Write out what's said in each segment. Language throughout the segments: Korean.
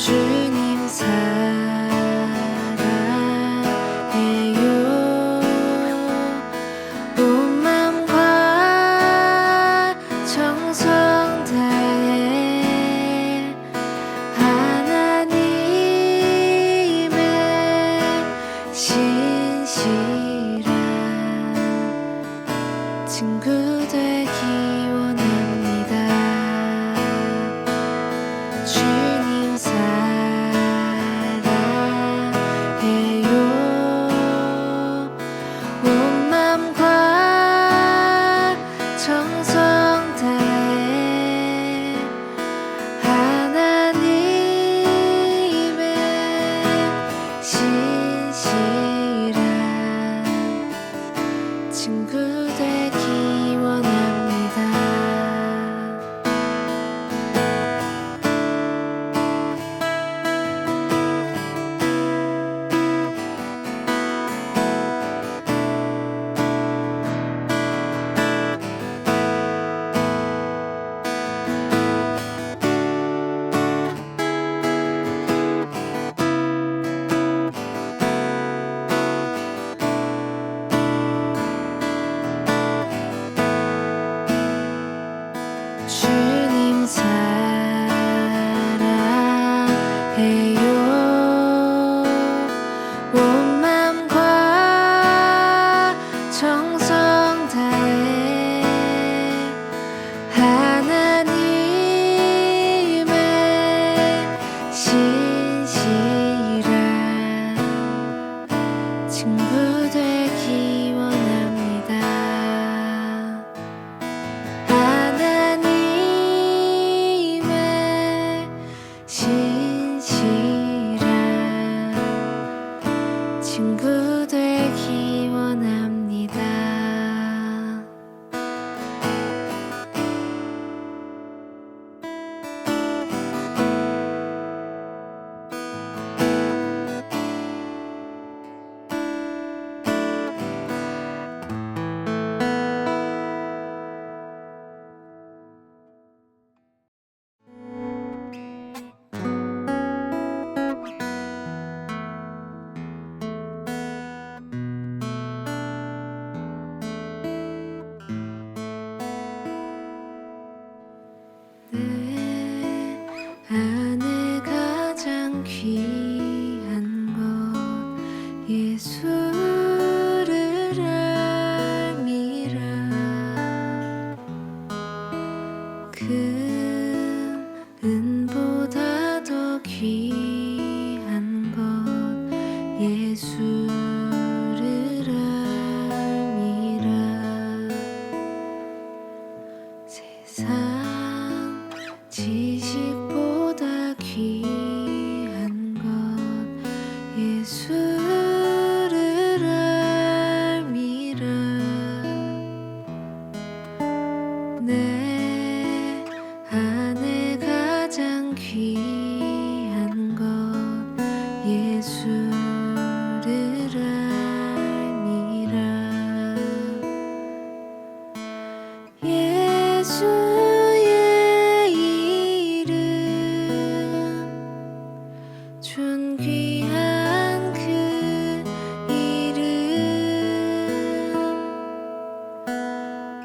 주님 사랑해요. 온 맘과 정성 다해 하나님의 신실한 친구 되기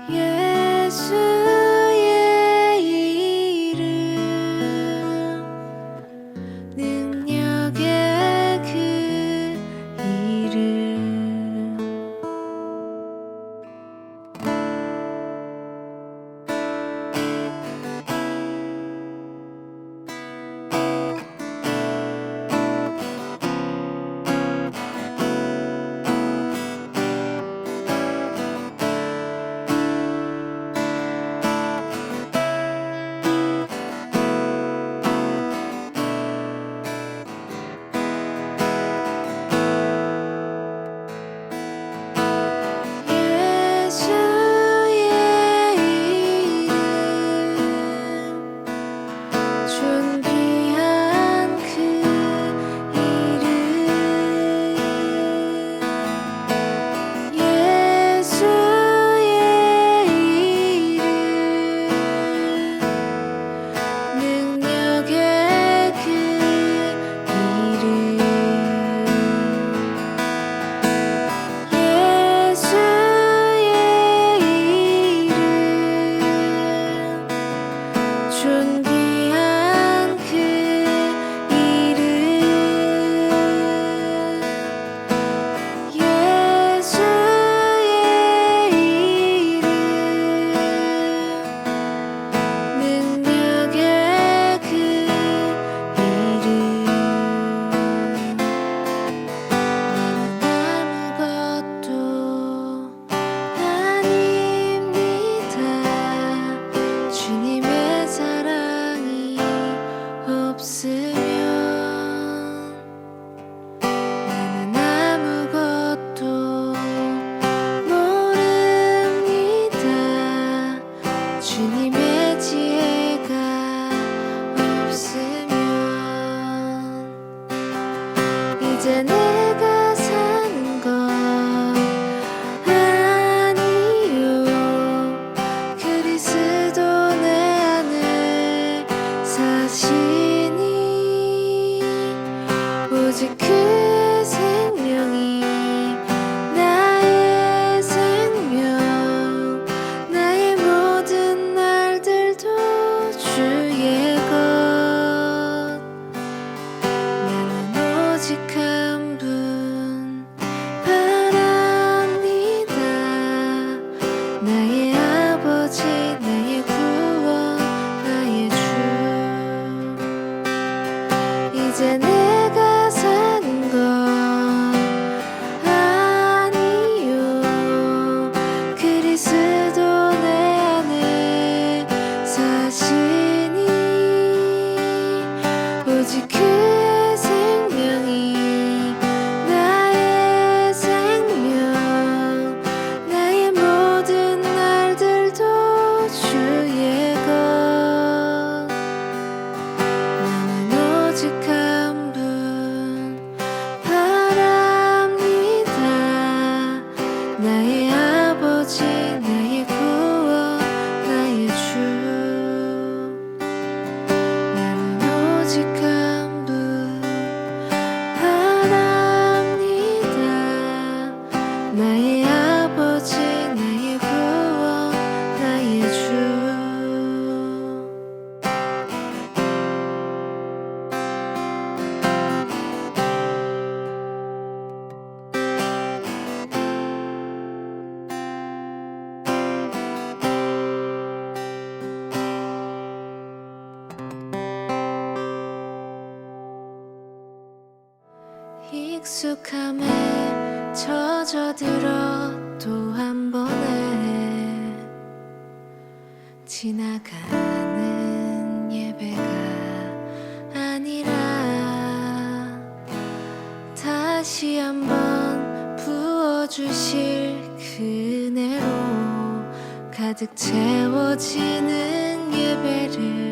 也许 익숙함에 젖어들어 또 한 번에 지나가는 예배가 아니라 다시 한번 부어주실 그 은혜로 가득 채워지는 예배를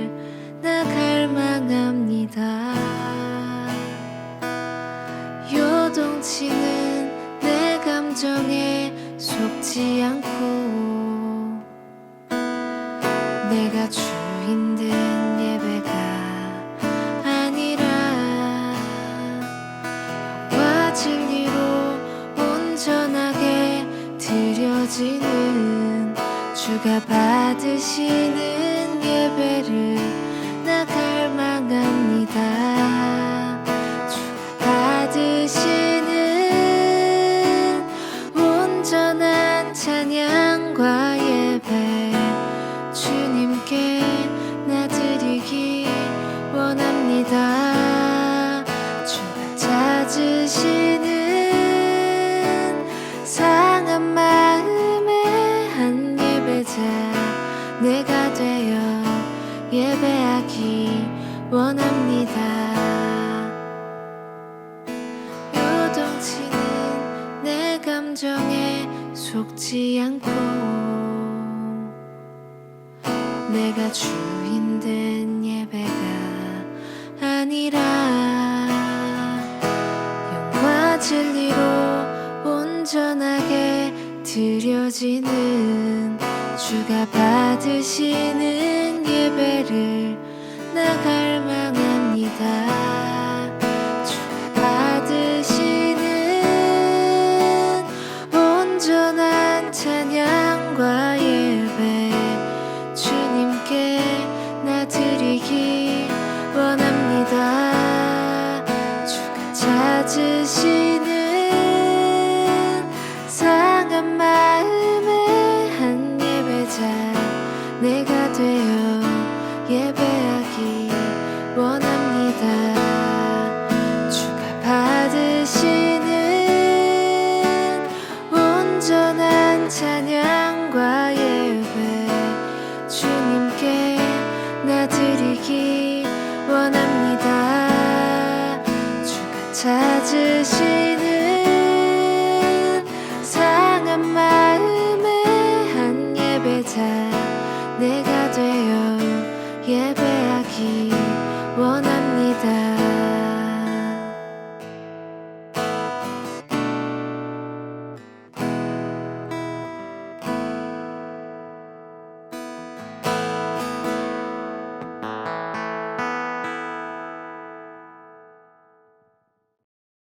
내가 주인 된 아니라 영과 진리로 온전하게 드려지는 주가 받으시는 예배를 나갈. 내가 되어 예배하기